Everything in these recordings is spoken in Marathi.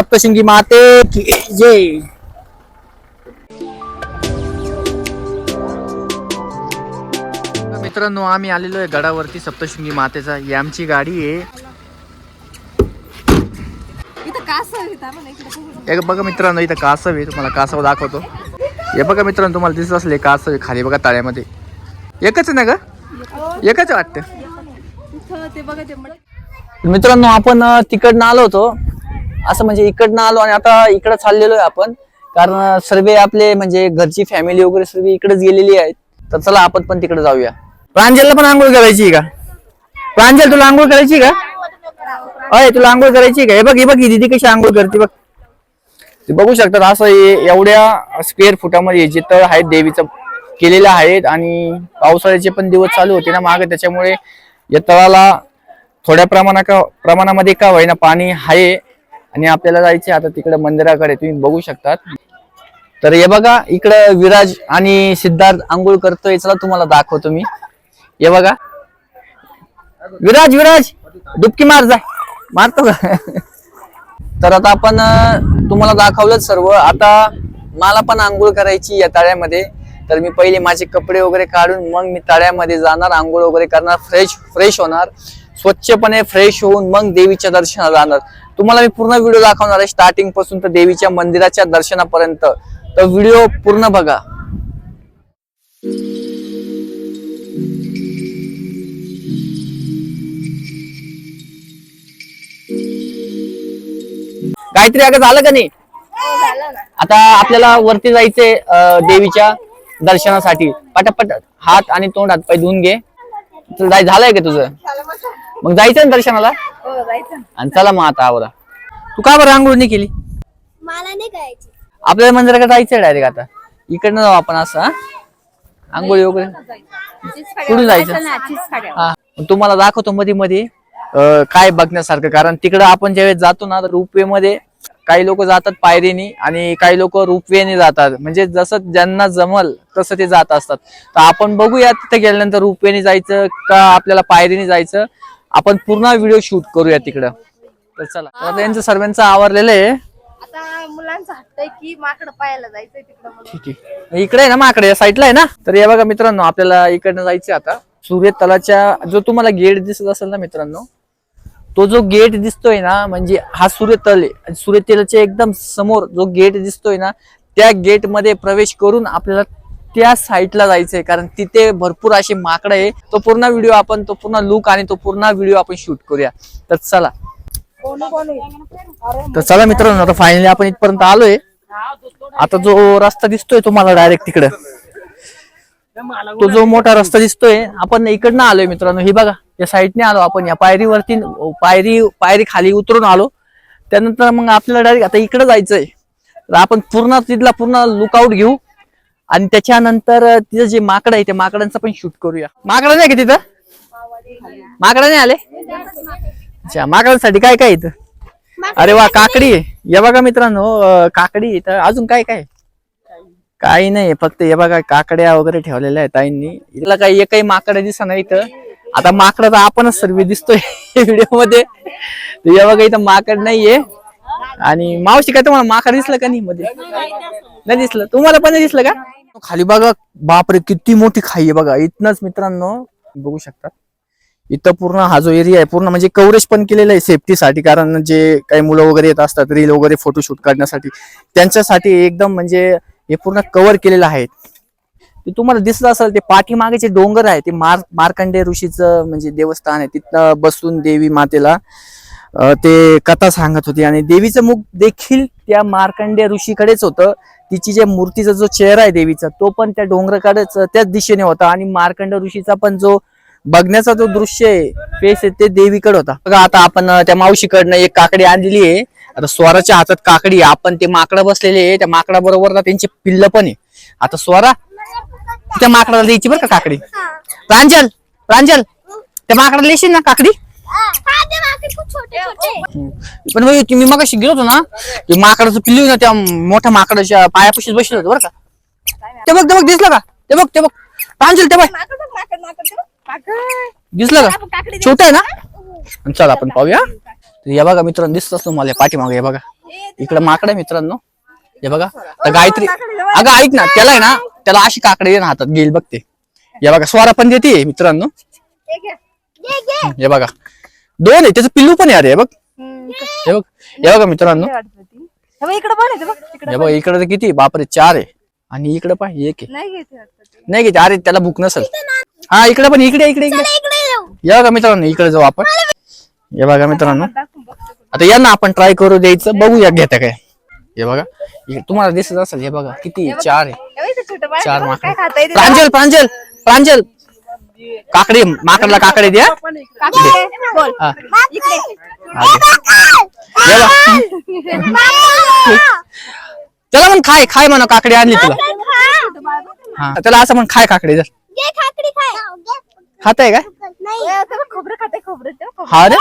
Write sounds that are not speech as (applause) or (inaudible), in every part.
सप्तशृंगी माते की जय. मित्रांनो आम्ही आलेलो आहे गडावरती सप्तशृंगी मातेचा. ही आमची गाडी आहे. एक बघा मित्रांनो इथं कासव आहे. तुम्हाला कासव दाखवतो. हे बघा मित्रांनो तुम्हाला दिसत असले कासव आहे खाली बघा तळ्यामध्ये. एकच आहे ना ग? एकच वाटतं. इथं ते बघा ते मड- मित्रांनो आपण तिकडनं आलो होतो. असं म्हणजे इकडनं आलो आणि आता इकडं चाललेलो आहे आपण. कारण सर्व आपले म्हणजे घरची फॅमिली वगैरे सर्व इकडेच गेलेली आहेत. तर चला आपण पण तिकडे जाऊया. प्रांजलला पण आंघोळ करायची आहे का? प्रांजल तुला आंघोळ करायची का? अय तुला आंघोळ करायची का? हे बघ हे बघ ही दीदी कशी आंघोळ करते बघ. ते बघू शकतात असं एवढ्या स्क्वेअर फुटामध्ये जे तळ आहेत देवीचं केलेलं आहेत आणि पावसाळ्याचे पण दिवस चालू होते ना मागे त्याच्यामुळे या तळाला थोड्या प्रमाणा का प्रमाणामध्ये का होईना पाणी आहे. आणि आपल्याला जायचे आता तिकडे मंदिराकडे तुम्ही बघू शकतात. तर हे बघा इकडं विराज आणि सिद्धार्थ आंघोळ करतोय. चला तुम्हाला दाखवतो मी. हे बघा. विराज विराज! डुबकी मार जा. मारतो का? तर आता आपण तुम्हाला दाखवलं सर्व. आता मला पण आंघोळ करायची या तळ्यामध्ये. तर मी पहिले माझे कपडे वगैरे काढून मग मी तळ्यामध्ये जाणार आंघोळ वगैरे करणार फ्रेश फ्रेश होणार. स्वच्छपणे फ्रेश होऊन मग देवीच्या दर्शनाला जाणार. तुम्हाला मी पूर्ण व्हिडिओ दाखवणार आहे. स्टार्टिंगपासून तर देवीच्या मंदिराच्या दर्शनापर्यंत. तर व्हिडिओ पूर्ण बघा. गायत्री अगं झालं का नाही? आता आपल्याला वरती जायचंय देवीच्या दर्शनासाठी. पटापट हात आणि तोंड हात पाय धुवून घे. झालंय का तुझं? मग जायचं ना दर्शनाला? हो, जायचं ना. आणि चला मग आता आवरा. तू का बरं आंघोळ नाही केली? मला नाही करायची. आपल्याला मंदिराकडे जायचंय डायरेक्ट आता. इकडनं जाऊ आपण असं हा? आंघोळी वगैरे? कुठून जायचं. हा. मग तुम्हाला दाखवतो मध्ये मध्ये अं, काय बघण्यासारखं. कारण तिकडं आपण ज्यावेळेस जातो ना रोपवे मध्ये काही लोक जातात पायरीनी आणि काही लोक रोपवेने जातात. म्हणजे जसं ज्यांना जमल तसं ते जात असतात. तर आपण बघूया तिथे गेल्यानंतर रोपवेने जायचं का आपल्याला पायरीने जायचं? आपण पूर्ण व्हिडिओ शूट करूया तिकडं. तर चला आता यांचं सर्वांचं आवरलेलं आहे. आता मुलांचा हट्ट आहे की माकडं पाहायला जायचंय तिकडं म्हणून. ठीक आहे. इकडे आहे ना माकडे या साईडला आहे ना? तर या बघा मित्रांनो आपल्याला इकडनं जायचं आता. सूर्य तलाच्या जो तुम्हाला गेट दिसत असेल ना मित्रांनो तो जो गेट दिसतोय ना म्हणजे हा सूर्यतल आहे. आणि सूर्यतलाच्या एकदम समोर जो गेट दिसतोय ना त्या गेटमध्ये प्रवेश करून आपल्याला त्या साईटला जायचंय. कारण तिथे भरपूर असे माकडं आहे. तो पूर्ण व्हिडिओ आपण तो पूर्ण लुक आणि तो पूर्ण व्हिडिओ आपण शूट करूया. तर चला. तर चला मित्रांनो आता फायनली आपण इथपर्यंत आलोय. आता जो रस्ता दिसतोय तुम्हाला डायरेक्ट तिकडं. तो जो मोठा रस्ता दिसतोय आपण इकडनं आलोय मित्रांनो. हे बघा या साईडने आलो आपण. या पायरीवरती पायरी पायरी खाली उतरून आलो. त्यानंतर मग आपल्याला डायरेक्ट आता इकडे जायचंय. तर आपण पूर्ण तिथला पूर्ण लुकआउट घेऊ. आणि त्याच्यानंतर तिथं जे माकड आहे त्या माकडांचा पण शूट करूया. माकड नाही का तिथं? माकड नाही आले? अच्छा माकडांसाठी काय काय इथं? अरे वा काकडी आहे. या बघा मित्रांनो काकडी इथं तर अजून काय काय? काही नाही फक्त हे बघा काकड्या वगैरे ठेवलेल्या आहेत ताईंनी. इथला काही एकही माकड दिसणार इथं. आता माकड (laughs) तर आपणच सर्व दिसतोय व्हिडिओमध्ये हे बघा इथं माकड नाहीये. आणि मावशी काय तुम्हाला माखा दिसलं का नाही मध्ये? नाही दिसलं. तुम्हाला पण नाही दिसलं का? खाली बघा बापरे किती मोठी खाई आहे बघा. इथनच मित्रांनो बघू शकता. इथं पूर्ण हा जो एरिया आहे पूर्ण म्हणजे कव्हरेज पण केलेलं आहे सेफ्टीसाठी कारण जे काही मुलं वगैरे येत असतात रील वगैरे फोटोशूट काढण्यासाठी त्यांच्यासाठी एकदम म्हणजे हे पूर्ण कव्हर केलेलं आहे. ते तुम्हाला दिसत असेल ते पाठीमागे जे डोंगर आहे ते मार मार्कंडे ऋषीचं म्हणजे देवस्थान आहे. तिथं बसून देवी मातेला ते कथा सांगत होती. आणि देवीचं मुख देखील त्या मार्कंडे ऋषीकडेच होतं. तिची जे मूर्तीचा जो चेहरा आहे देवीचा तो पण त्या डोंगराकडेच त्याच दिशेने होता. आणि मार्कंड ऋषीचा पण जो बघण्याचा जो दृश्य आहे फेस आहे ते देवीकडे होता. बघा आता आपण त्या मावशीकडनं एक काकडी आणलेली आहे. आता स्वराच्या हातात काकडी. आपण ते माकडं बसलेले आहे. त्या माकडा बरोबर ना त्यांचे पिल्ल पण आहे. आता स्वरा त्या माकडाला द्यायची बरं का काकडी? प्रांजल प्रांजल त्या माकडाला द्यायची ना काकडी? हा पण मग तुम्ही मग गेलो होतो ना ते माकडाचं पिल्लू ना त्या मोठ्या माकडाच्या पायापाशीच बसलं होतं बरं का? ते बघ ते बघ दिसलं का? ते बघ ते बघ. प्रांजल ते बघ. दिसलं का? छोट आहे ना? चला आपण पाहूया. तर या बघा मित्रांनो दिसत असतो मला पाठीमागे हे बघा. इकडे माकड आहे मित्रांनो. हे बघा तर गायत्री अगं ऐक ना त्याला आहे ना त्याला अशी काकडे ना हातात घेईल बघते हे बघा स्वरा पण देते मित्रांनो. हे बघा. दोन आहे त्याचं पिल्लू पण आहे अरे हे बघ. हे बघ हे बघा मित्रांनो. हे बघ, इकडं पण आहे ते बघ हे बघ इकडे तर किती? बापरे चार आहे. आणि इकडे पाय एक आहे. नाही घेते वाटतं ते. नाही किती अरे त्याला भूक नसेल. हा इकडे पण इकडे इकडे इकडे. हे बघा मित्रांनो इकडे जाऊ आपण. हे बघा मित्रांनो. बघते. आता यांना आपण ट्राय करू द्यायचं बघूया घेता काय. हे बघा. तुम्हाला दिसत असेल हे बघा किती आहे? चार आहे. हे बघ, इथं छोटं बाळ चार बघ, माकड. काय खाता येते प्रांजल प्रांजल प्रांजल. काकडी माकडला काकडे द्या बोल हा. हा दे. हे. त्याला पण खाय खाय म्हणा काकडी आणली तुला हा त्याला असं म्हण खाय काकडी जर घे खाकडी खाय खात आहे काय खोबरं खाते खोबरं ते हा रे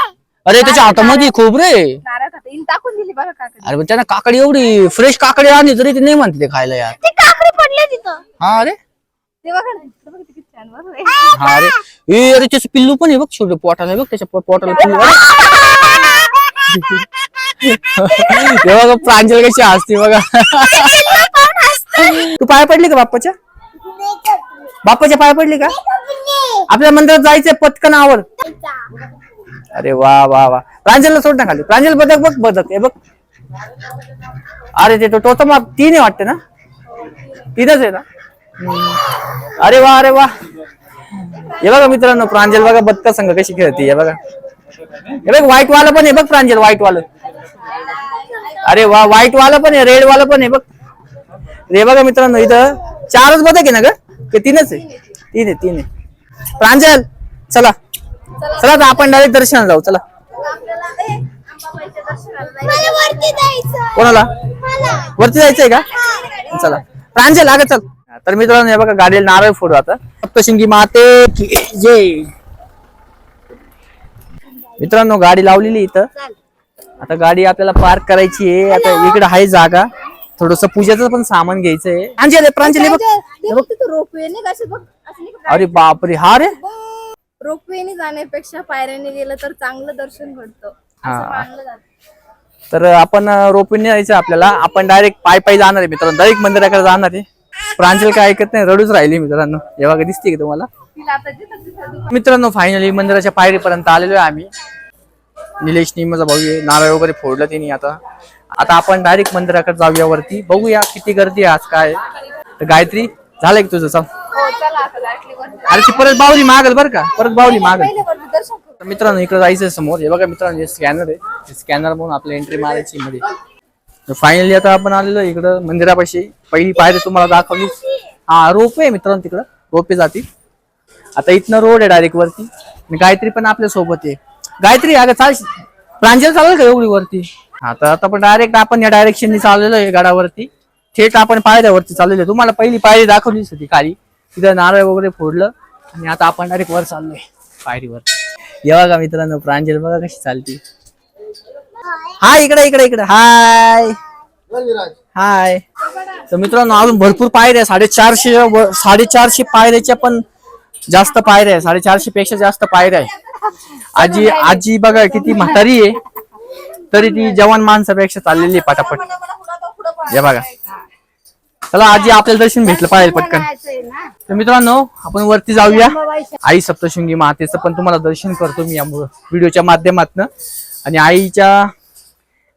अरे त्याच्या हातामध्ये खोबरे. नारळ खाते टाकून दिली बघा काकडे अरे पण त्यांना काकडी एवढी फ्रेश काकडी आणली तरी ते नाही म्हणते ते खायला यार ते काकडी पडले तिथं हा अरे ते बघा ना, ते किती छान हा ए अरे त्याचं पिल्लू पण आहे बघ छोटे पोटाला आहे बघ त्याच्या पो- पोटाला पिल्लू आहे. हे बघा प्रांजल कशी असते बघा. तू पाय पडली का बाप्पाच्या? बाप्पाच्या पाय पडली का? आपल्या मंदिरात जायचंय पटकन आवर. अरे वा वा वा. प्रांजलला सोड ना खाली. प्रांजल बदक बघ बदक. हे बघ. अरे ते तो टोचा माप तीन आहे वाटते ना? तीनच आहे ना? अरे वा अरे वा. हे बघा मित्रांनो प्रांजल बघा बदका संघ कशी खेळते हे बघा. हे बघ व्हाईट वाला पण आहे बघ प्रांजल व्हाईट वाला. अरे वा व्हाईट वाला पण आहे रेड वाला पण आहे बघ. हे बघा मित्रांनो इथं चारच बदक आहे ना ग? तीनच आहे. तीन आहे तीन आहे. प्रांजल चला. चला आता आपण डायरेक्ट दर्शनाला जाऊ चला. कोणाला? वरती जायचंय का? चला. प्रांजल अगं चल. तर मित्रांनो हे बघा गाडीला नारळ फोडू आता. सप्तशिंगी माते की जय. मित्रांनो गाडी लावलेली इथं. आता गाडी आपल्याला पार्क करायची आहे. आता इकडे आहे जागा. थोडस पूजेचं पण सामान घ्यायचंय. आहे, प्रांजल बघ. रोपवे अरे बापरे हा रे. रोपवेने जाण्यापेक्षा पायऱ्याने गेलं तर चांगलं दर्शन घडतं. हा. असं मानलं जातं. तर आपण रोपीने जायचं आपल्याला. आपण डायरेक्ट पाय पाय जाणार आहे मित्रांनो. डायरेक्ट मंदिराकडे जाणार आहे. प्रांजल काय ऐकत नाही रडूच राहिली मित्रांनो हे बघा दिसते का तुम्हाला? मित्रांनो फायनली मंदिराच्या पायरीपर्यंत आलेलो आहे आम्ही. निलेश माझा भाऊ आहे नारळ वगैरे फोडलं तिने आता. आता आपण डायरेक्ट मंदिराकडे जाऊया वरती. बघूया किती गर्दी आहे आज काय. तर गायत्री झालं की तुझं? चल हो. अरे ती परत बावली मागल बरं का? परत बावली मागल. मित्रांनो इकडे जायचं समोर. हे बघा मित्रांनो हे स्कॅनर आहे. स्कॅनर म्हणून आपल्या एंट्री मारायची मध्ये. फायनली आता आपण आलेलो इकडं मंदिरापाशी. पहिली पायरी तुम्हाला दाखवली. हा रोपे आहे मित्रांनो तिकडं. रोपे जातील. आता इथनं रोड आहे डायरेक्ट वरती. आणि गायत्री पण आपल्यासोबत आहे. गायत्री अगं चाल. प्रांजल चालेल का एवढी वरती? आता आता पण डायरेक्ट आपण या डायरेक्शननी चाललेलो आहे गडावरती. थेट आपण पायऱ्यावरती चाललेलो तुम्हाला पहिली पायरी दाखवलीच होती खाली. तिथं नारळ वगैरे फोडलं. आणि आता आपण डायरेक्ट वर चाललोय. पायरीवर येवा का मित्रांनो प्रांजल बघा कशी चालती. हाय इकडे इकडे इकडे. हाय. हाय. तर मित्रांनो अजून भरपूर पायऱ्या साडेचारशे व- साडेचारशे पायऱ्याच्या पण जास्त पायऱ्या आहे साडेचारशे पेक्षा जास्त पायऱ्या आहे आजी आजी बघा किती म्हातारी आहे. तरी ती जवान माणसापेक्षा चाललेली आहे पटापट. या बघा. चला आजी आपल्याला दर्शन भेटलं पाहिजे पटकन. तर मित्रांनो आपण वरती जाऊया. आई सप्तशृंगी मातेचं पण तुम्हाला दर्शन करतो मी या व्हिडिओच्या माध्यमातन. आणि आईच्या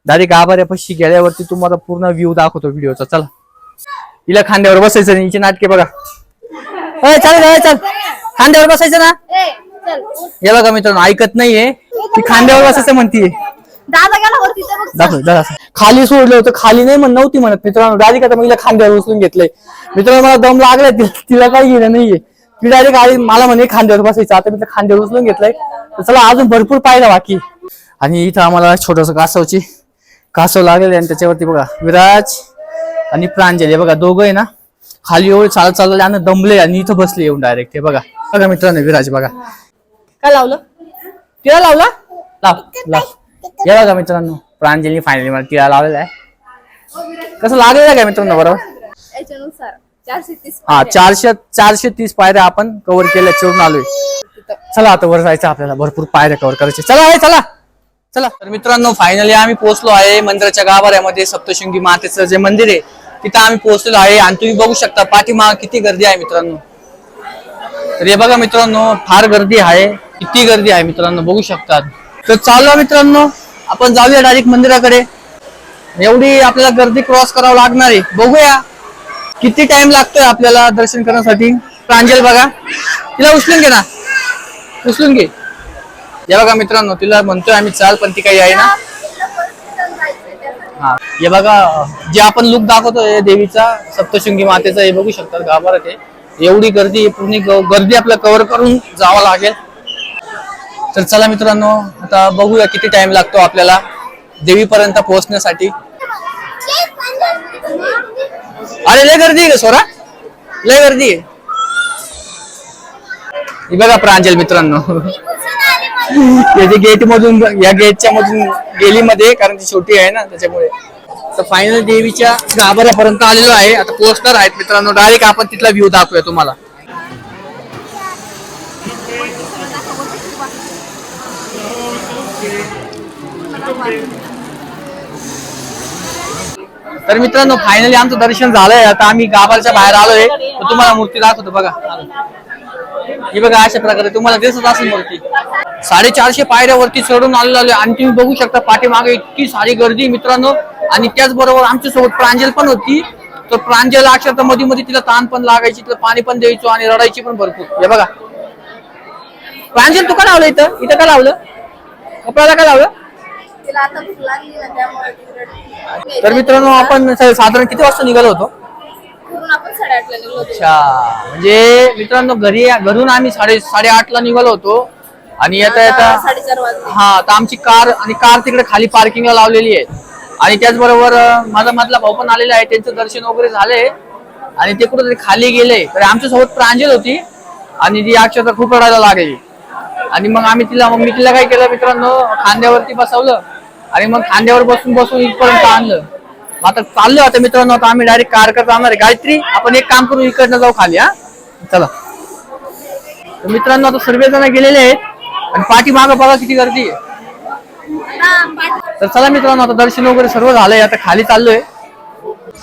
डायरेक्ट गाभाऱ्यापाशी गेल्यावरती तुम्हाला पूर्ण व्ह्यू दाखवतो व्हिडिओचा चला. हिला खांद्यावर बसायचं हिचे नाटके बघा. अय, चालेल, चल. खांद्यावर बसायचं ना? चल हे बघा मित्रांनो ऐकत नाहीये. ती खांद्यावर बसायचं म्हणतीये. दादा दाखव. खाली सोडलं होतं. खाली नाही म्हण नव्हती म्हणत. मित्रांनो डायरेक्ट आता मला खांद्यावर उचलून घेतलंय. मित्रांनो मला दम लागलाय. तिला काही घेणं नाहीये. ती डायरेक्ट आली मला म्हणे खांद्यावर बसायचं. आता मी खांद्यावर उचलून घेतलंय. चला अजून भरपूर पाहिलं बाकी. आणि इथं आम्हाला छोटस कासवची कासव लागलेलं आहे आणि त्याच्यावरती बघा विराज आणि प्रांजल हे बघा दोघं आहे ना खाली एवढे चालत चालले आणि दमले आणि इथं बसले येऊन डायरेक्ट हे बघा. बघा मित्रांनो विराज बघा. काय लावलं? तिला लावला? लाव लाव. हे बघा मित्रांनो प्रांजली फायनली मला तिला लावलेला आहे. कसं लागलेलं आहे का मित्रांनो बरोबर याच्यानुसार चारशे तीस हा चारशे चारशे तीस पायऱ्या आपण कव्हर केल्या चिरून आलोय. चला आता वर जायचं आपल्याला भरपूर पायऱ्या कव्हर करायचे. चला आहे चला. चला तर मित्रांनो फायनली आम्ही पोहोचलो आहे मंदिराच्या गाभाऱ्यामध्ये सप्तशृंगी मातेचं जे मंदिर आहे तिथं आम्ही पोहोचलेलो आहे. आणि तुम्ही बघू शकता पाठीमाग किती गर्दी आहे मित्रांनो. तर हे बघा मित्रांनो फार गर्दी आहे. किती गर्दी आहे मित्रांनो बघू शकतात तर चालू मित्रांनो आपण जाऊया डायरेक्ट मंदिराकडे. एवढी आपल्याला गर्दी क्रॉस करावं लागणार आहे. बघूया किती टाइम लागतोय आपल्याला दर्शन करण्यासाठी. प्रांजल बघा. तिला उचलून घे ना. उचलून घे. हे बघा मित्रांनो तिला म्हणतोय आम्ही चाल पण ती काही आहे ना? हा. हे बघा जे आपण लुक दाखवतोय देवीचा सप्तशृंगी मातेचा हे बघू शकतात गाभारात आहे. एवढी गर्दी पूर्ण गर्दी आपल्याला कव्हर करून जावं लागेल. तर चला मित्रांनो आता बघूया किती टाइम लागतो आपल्याला देवीपर्यंत पोहोचण्यासाठी. अरे लय गर्दी आहे का सोरा. लय गर्दी आहे. बघा प्रांजल मित्रांनो. याच्या गेट मधून या गेटच्या मधून गेली मध्ये कारण ती छोटी आहे ना त्याच्यामुळे. तर फायनल देवीच्या गाभाऱ्यापर्यंत आलेलो आहे. आता पोस्टर आहेत मित्रांनो. डायरेक्ट आपण तिथला व्ह्यू दाखवूया तुम्हाला. तर मित्रांनो फायनली आमचं दर्शन झालंय. आता आम्ही गाभारच्या बाहेर आलोय. तर तुम्हाला मूर्ती दाखवतो बघा. ही बघा अशा प्रकारे तुम्हाला दिसत असेल मूर्ती. साडेचारशे पायऱ्यावरती चढून आलेलो आलोय. आणि तुम्ही बघू शकता पाठीमागे इतकी सारी गर्दी मित्रांनो. आणि त्याचबरोबर आमच्यासोबत प्रांजल पण होती. तर प्रांजल अक्षरशः मध्ये मध्ये तिला ताण पण लागायची तिला पाणी पण द्यायचो आणि रडायची पण भरपूर. हे बघा. प्रांजल तू का लावलं इथं? इथं का लावलं? कपड्याला का लावलं. तर मित्रांनो आपण साधारण किती वाजता निघलो होतो. अच्छा. म्हणजे मित्रांनो घरी घरून आम्ही साडे साडेआठ ला निघालो होतो. आणि येता येता आता साडेचार वाजले. हा तर आमची कार आणि कार तिकडे खाली पार्किंगला लावलेली आहे. आणि त्याचबरोबर अं, माझा मधला भाऊ पण आलेला आहे. त्यांचं दर्शन वगैरे झालंय. आणि ते कुठेतरी खाली गेले. तर आमच्यासोबत प्रांजल होती. आणि ती अक्षरशः खूप रडायला लागली. आणि मग आम्ही तिला मग मी तिला काय केलं मित्रांनो? खांद्यावरती बसवलं. आणि मग खांद्यावर बसून बसून इथपर्यंत आणलं. मग आता चाललो आता मित्रांनो. आता आम्ही डायरेक्ट कार करत जाणार आहे. गायत्री आपण एक काम करू इकडनं जाऊ खाली हा? चला. तर मित्रांनो आता सर्वजण गेलेले आहेत. आणि पाठीमागं बघा किती गर्दी आहे. तर चला मित्रांनो आता दर्शन वगैरे सर्व झालंय. आता खाली चाललोय.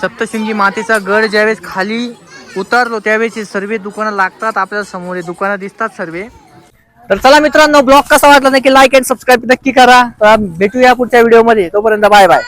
सप्तशृंगी मातेचा गड ज्यावेळेस खाली उतरलो त्यावेळेस सर्व दुकानं लागतात आपल्याला समोर. दुकानं दिसतात सर्व. तर चला मित्रांनो ब्लॉग कसा वाटला नक्की लाईक अँड सबस्क्राईब नक्की करा. तर भेटूया पुढच्या व्हिडिओमध्ये तोपर्यंत बाय बाय